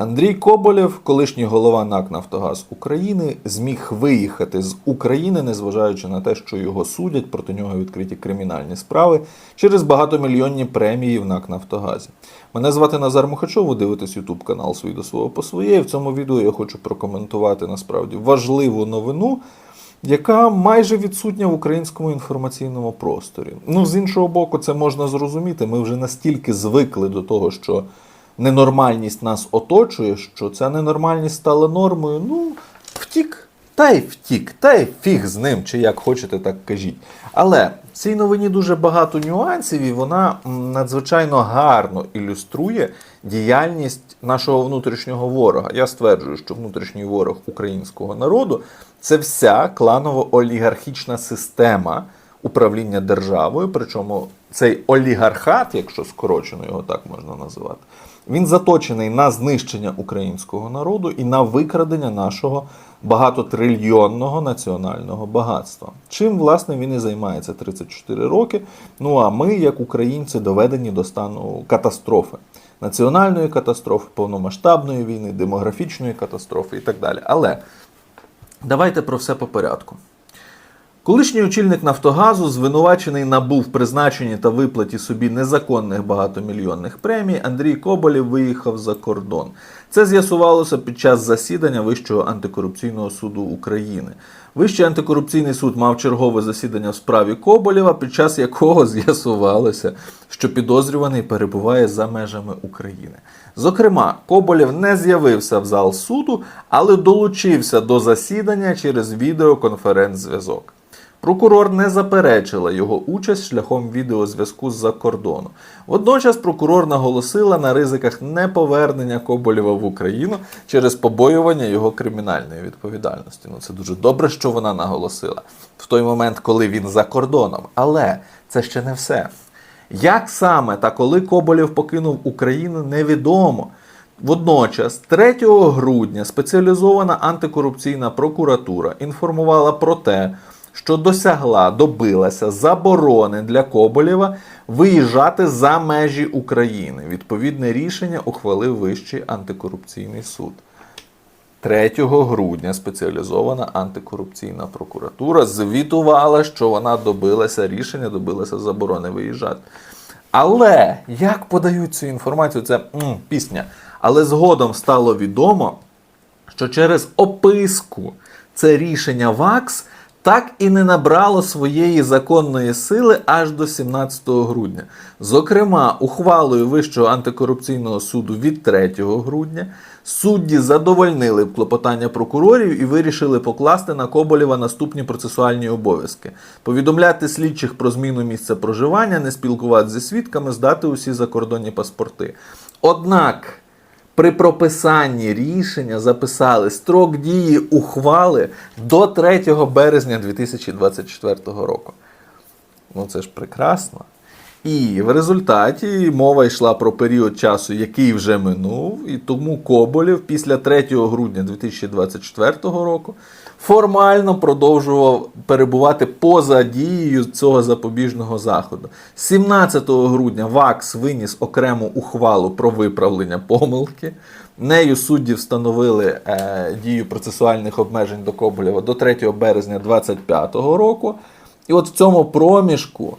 Андрій Коболєв, колишній голова НАК Нафтогаз України, зміг виїхати з України, незважаючи на те, що його судять, проти нього відкриті кримінальні справи через багатомільйонні премії в НАК Нафтогазі. Мене звати Назар Мухачов, ви дивитесь YouTube канал «Свій до свого по своє. І в цьому відео я хочу прокоментувати насправді важливу новину, яка майже відсутня в українському інформаційному просторі. Ну, з іншого боку, це можна зрозуміти. Ми вже настільки звикли до того, що ненормальність нас оточує, що ця ненормальність стала нормою. Ну, втік. Та й втік, та й фіг з ним, чи як хочете, так кажіть. Але в цій новині дуже багато нюансів, і вона надзвичайно гарно ілюструє діяльність нашого внутрішнього ворога. Я стверджую, що внутрішній ворог українського народу це вся кланово-олігархічна система управління державою. Причому цей олігархат, якщо скорочено його так можна називати, він заточений на знищення українського народу і на викрадення нашого багатотрильйонного національного багатства. Чим, власне, він і займається 34 роки. Ну а ми, як українці, доведені до стану катастрофи. Національної катастрофи, повномасштабної війни, демографічної катастрофи і так далі. Але давайте про все по порядку. Колишній очільник Нафтогазу, звинувачений набув призначенні та виплаті собі незаконних багатомільйонних премій, Андрій Коболєв виїхав за кордон. Це з'ясувалося під час засідання Вищого антикорупційного суду України. Вищий антикорупційний суд мав чергове засідання в справі Коболєва, під час якого з'ясувалося, що підозрюваний перебуває за межами України. Зокрема, Коболєв не з'явився в зал суду, але долучився до засідання через відеоконференц-зв'язок. Прокурор не заперечила його участь шляхом відеозв'язку з-за кордону. Водночас прокурор наголосила на ризиках неповернення Коболєва в Україну через побоювання його кримінальної відповідальності. Ну це дуже добре, що вона наголосила в той момент, коли він за кордоном. Але це ще не все. Як саме та коли Коболєв покинув Україну, невідомо. Водночас, 3 грудня спеціалізована антикорупційна прокуратура інформувала про те, що досягла, добилася заборони для Коболєва виїжджати за межі України. Відповідне рішення ухвалив Вищий антикорупційний суд. 3 грудня спеціалізована антикорупційна прокуратура звітувала, що вона добилася рішення, добилася заборони виїжджати. Але як подають цю інформацію, це м, пісня. Але згодом стало відомо, що через описку це рішення ВАКС так і не набрало своєї законної сили аж до 17 грудня. Зокрема, ухвалою Вищого антикорупційного суду від 3 грудня судді задовольнили клопотання прокурорів і вирішили покласти на Коболєва наступні процесуальні обов'язки: повідомляти слідчих про зміну місця проживання, не спілкуватися зі свідками, здати усі закордонні паспорти. Однак. При прописанні рішення записали строк дії ухвали до 3 березня 2024 року. Ну це ж прекрасно. І в результаті мова йшла про період часу, який вже минув, і тому Коболєв після 3 грудня 2024 року формально продовжував перебувати поза дією цього запобіжного заходу. 17 грудня ВАКС виніс окрему ухвалу про виправлення помилки. Нею судді встановили е, дію процесуальних обмежень до Коболєва до 3 березня 2025 року. І от в цьому проміжку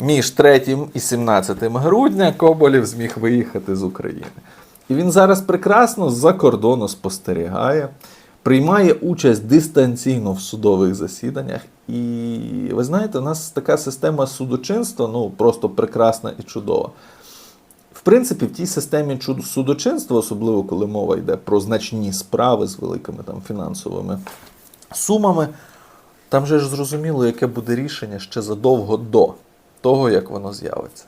між 3 і 17 грудня Коболєв зміг виїхати з України. І він зараз прекрасно з-за кордону спостерігає, приймає участь дистанційно в судових засіданнях. І ви знаєте, у нас така система судочинства ну просто прекрасна і чудова. В принципі, в тій системі судочинства, особливо коли мова йде про значні справи з великими там фінансовими сумами, там же ж зрозуміло, яке буде рішення ще задовго до того, як воно з'явиться.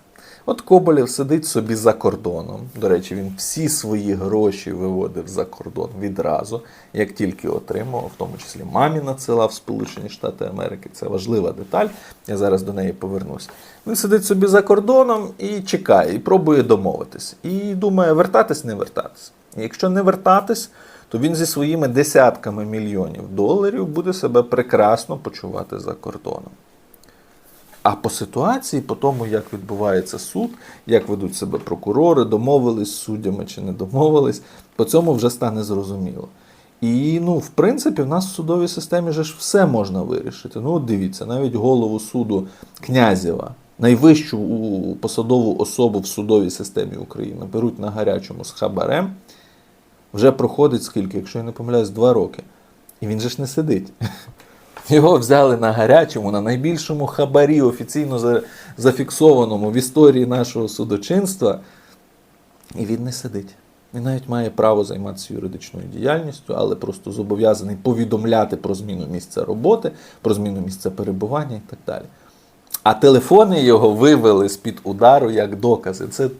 От Коболєв сидить собі за кордоном. До речі, він всі свої гроші виводив за кордон відразу, як тільки отримав, в тому числі мамі надсилав Сполучені Штати Америки. Це важлива деталь. Я зараз до неї повернусь. Він сидить собі за кордоном і чекає, і пробує домовитись. І думає, вертатись, не вертатись. І якщо не вертатись, то він зі своїми десятками мільйонів доларів буде себе прекрасно почувати за кордоном. А по ситуації, по тому, як відбувається суд, як ведуть себе прокурори, домовились з суддями чи не домовились, по цьому вже стане зрозуміло. І ну, в принципі, в нас в судовій системі же ж все можна вирішити. Ну, от дивіться, навіть голову суду Князєва, найвищу посадову особу в судовій системі України, беруть на гарячому з хабарем. Вже проходить скільки, якщо я не помиляюсь, два роки. І він же ж не сидить. Його взяли на гарячому, на найбільшому хабарі, офіційно зафіксованому в історії нашого судочинства. І він не сидить. Він навіть має право займатися юридичною діяльністю, але просто зобов'язаний повідомляти про зміну місця роботи, про зміну місця перебування і так далі. А телефони його вивели з-під удару як докази. Це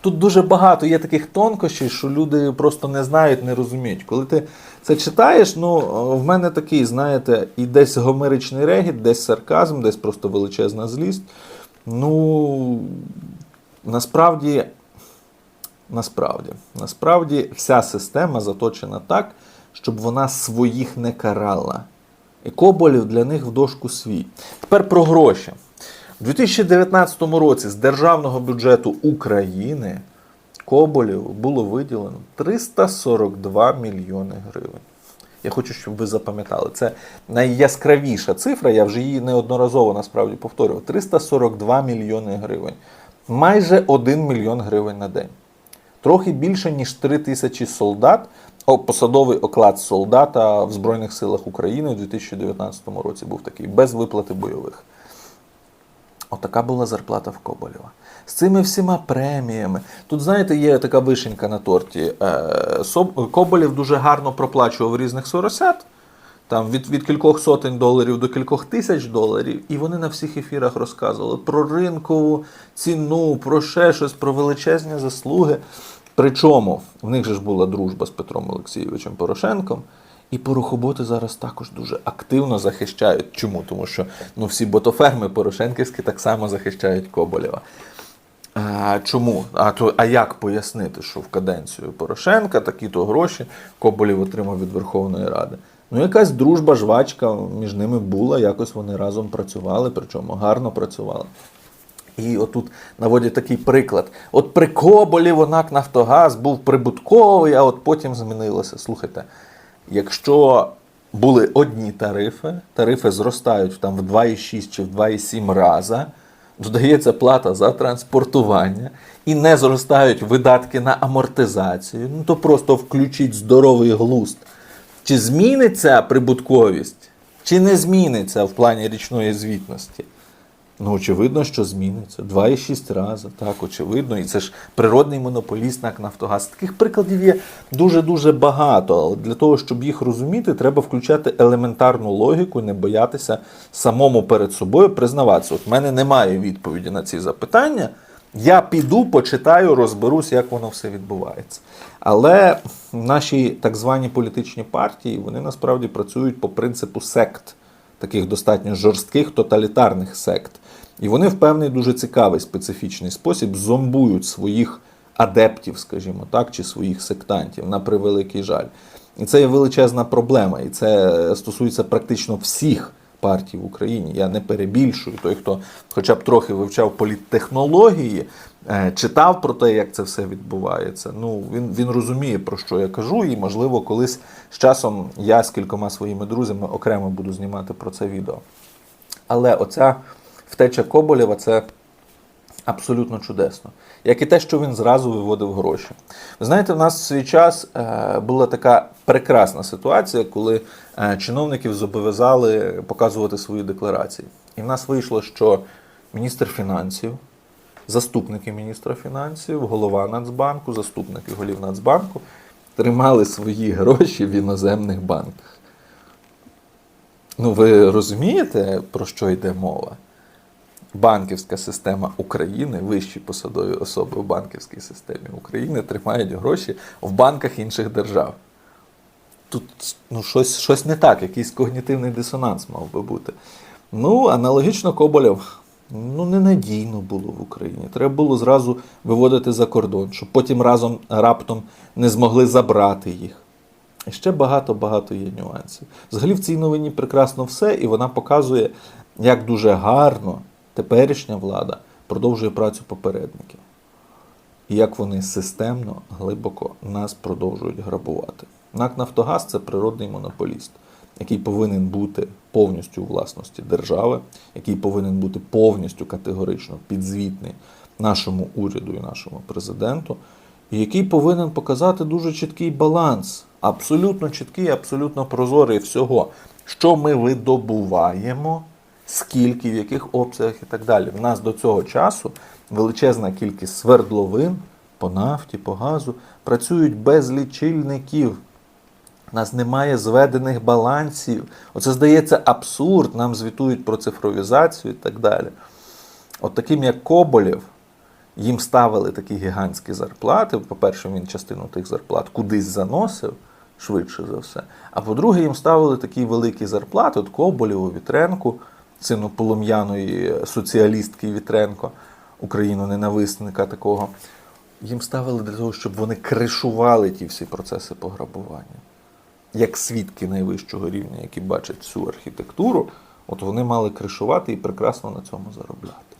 тут дуже багато є таких тонкощів, що люди просто не знають, не розуміють. Коли ти це читаєш, ну в мене такий, знаєте, і десь гомеричний регіт, десь сарказм, десь просто величезна злість. Ну насправді, насправді, насправді вся система заточена так, щоб вона своїх не карала. І Коболів для них в дошку свій. Тепер про гроші. У 2019 році з державного бюджету України Коболєву було виділено 342 мільйони гривень. Я хочу, щоб ви запам'ятали. Це найяскравіша цифра, я вже її неодноразово насправді повторював. 342 мільйони гривень. Майже 1 мільйон гривень на день. Трохи більше, ніж 3 тисячі солдат, посадовий оклад солдата в Збройних силах України у 2019 році був такий, без виплати бойових. Отака була зарплата в Коболєва. З цими всіма преміями. Тут, знаєте, є така вишенька на торті. Е, Коболєв дуже гарно проплачував різних соросят, там від, від кількох сотень доларів до кількох тисяч доларів, і вони на всіх ефірах розказували про ринкову ціну, про ще щось, про величезні заслуги. Причому в них же ж була дружба з Петром Олексійовичем Порошенком. І порохоботи зараз також дуже активно захищають. Чому? Тому що ну, всі ботоферми Порошенківські так само захищають Коболєва. А, чому? А, то, а як пояснити, що в каденцію Порошенка такі-то гроші Коболєв отримав від Верховної Ради? Ну, якась дружба, жвачка між ними була, якось вони разом працювали, причому гарно працювали. І отут наводять такий приклад. От при Коболєву НАК Нафтогаз був прибутковий, а от потім змінилося. Слухайте, якщо були одні тарифи, тарифи зростають там в 2,6 чи в 2,7 рази, додається плата за транспортування і не зростають видатки на амортизацію, ну то просто включіть здоровий глузд. Чи зміниться прибутковість, чи не зміниться в плані річної звітності? Ну, очевидно, що зміниться. 2,6 рази. Так, очевидно. І це ж природний монополіст НАК Нафтогаз. Таких прикладів є дуже-дуже багато. Але для того, щоб їх розуміти, треба включати елементарну логіку і не боятися самому перед собою признаватися. От в мене немає відповіді на ці запитання. Я піду, почитаю, розберусь, як воно все відбувається. Але наші так звані політичні партії вони насправді працюють по принципу сект таких достатньо жорстких тоталітарних сект. І вони в певний дуже цікавий специфічний спосіб зомбують своїх адептів, скажімо так, чи своїх сектантів на превеликий жаль. І це є величезна проблема, і це стосується практично всіх партій в Україні. Я не перебільшую. Той, хто хоча б трохи вивчав політтехнології, е, читав про те, як це все відбувається. Ну він, він розуміє, про що я кажу, і можливо, колись з часом я з кількома своїми друзями окремо буду знімати про це відео. Але оця втеча Коболєва це абсолютно чудесно. Як і те, що він зразу виводив гроші. Ви знаєте, в нас в свій час е, була така прекрасна ситуація, коли е, чиновників зобов'язали показувати свої декларації. І в нас вийшло, що міністр фінансів, заступники міністра фінансів, голова Нацбанку, заступники голів Нацбанку тримали свої гроші в іноземних банках. Ну, ви розумієте, про що йде мова? Банківська система України, вищі посадові особи в банківській системі України тримають гроші в банках інших держав. Тут ну, щось, щось не так, якийсь когнітивний дисонанс мав би бути. Ну, аналогічно Коболєв. Ну, ненадійно було в Україні. Треба було зразу виводити за кордон, щоб потім разом раптом не змогли забрати їх. І ще багато-багато є нюансів. Взагалі в цій новині прекрасно все, і вона показує, як дуже гарно теперішня влада продовжує працю попередників. І як вони системно, глибоко нас продовжують грабувати. НАК Нафтогаз це природний монополіст, який повинен бути повністю у власності держави, який повинен бути повністю категорично підзвітний нашому уряду і нашому президенту, і який повинен показати дуже чіткий баланс, абсолютно чіткий, абсолютно прозорий всього, що ми видобуваємо, скільки, в яких обсягах і так далі. В нас до цього часу величезна кількість свердловин по нафті, по газу працюють без лічильників. У нас немає зведених балансів. Оце здається абсурд. Нам звітують про цифровізацію і так далі. От таким як Коболєв, їм ставили такі гігантські зарплати. По-перше, він частину тих зарплат кудись заносив, швидше за все. А по-друге, їм ставили такі великі зарплати, от Коболєву, Вітренку, сину полум'яної соціалістки Вітренко, Україну-ненависника такого. Їм ставили для того, щоб вони кришували ті всі процеси пограбування. Як свідки найвищого рівня, які бачать всю архітектуру, от вони мали кришувати і прекрасно на цьому заробляти.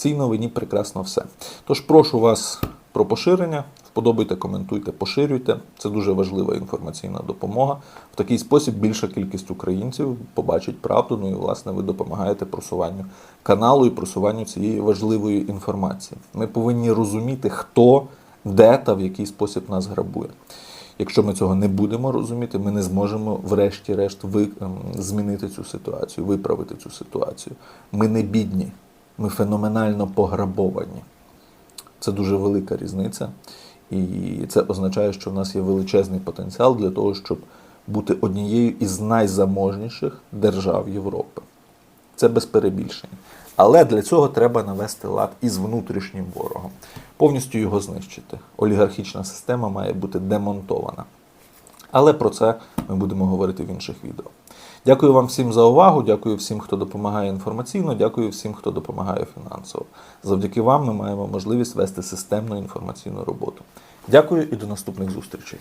Цій новині прекрасно все. Тож прошу вас про поширення. Вподобайте, коментуйте, поширюйте. Це дуже важлива інформаційна допомога. В такий спосіб більша кількість українців побачить правду. Ну і власне ви допомагаєте просуванню каналу і просуванню цієї важливої інформації. Ми повинні розуміти, хто, де та в який спосіб нас грабує. Якщо ми цього не будемо розуміти, ми не зможемо, врешті-решт, ви, ем, змінити цю ситуацію, виправити цю ситуацію. Ми не бідні, ми феноменально пограбовані. Це дуже велика різниця. І це означає, що в нас є величезний потенціал для того, щоб бути однією із найзаможніших держав Європи. Це без перебільшення. Але для цього треба навести лад із внутрішнім ворогом, повністю його знищити. Олігархічна система має бути демонтована. Але про це ми будемо говорити в інших відео. Дякую вам всім за увагу. Дякую всім, хто допомагає інформаційно. Дякую всім, хто допомагає фінансово. Завдяки вам ми маємо можливість вести системну інформаційну роботу. Дякую і до наступних зустрічей.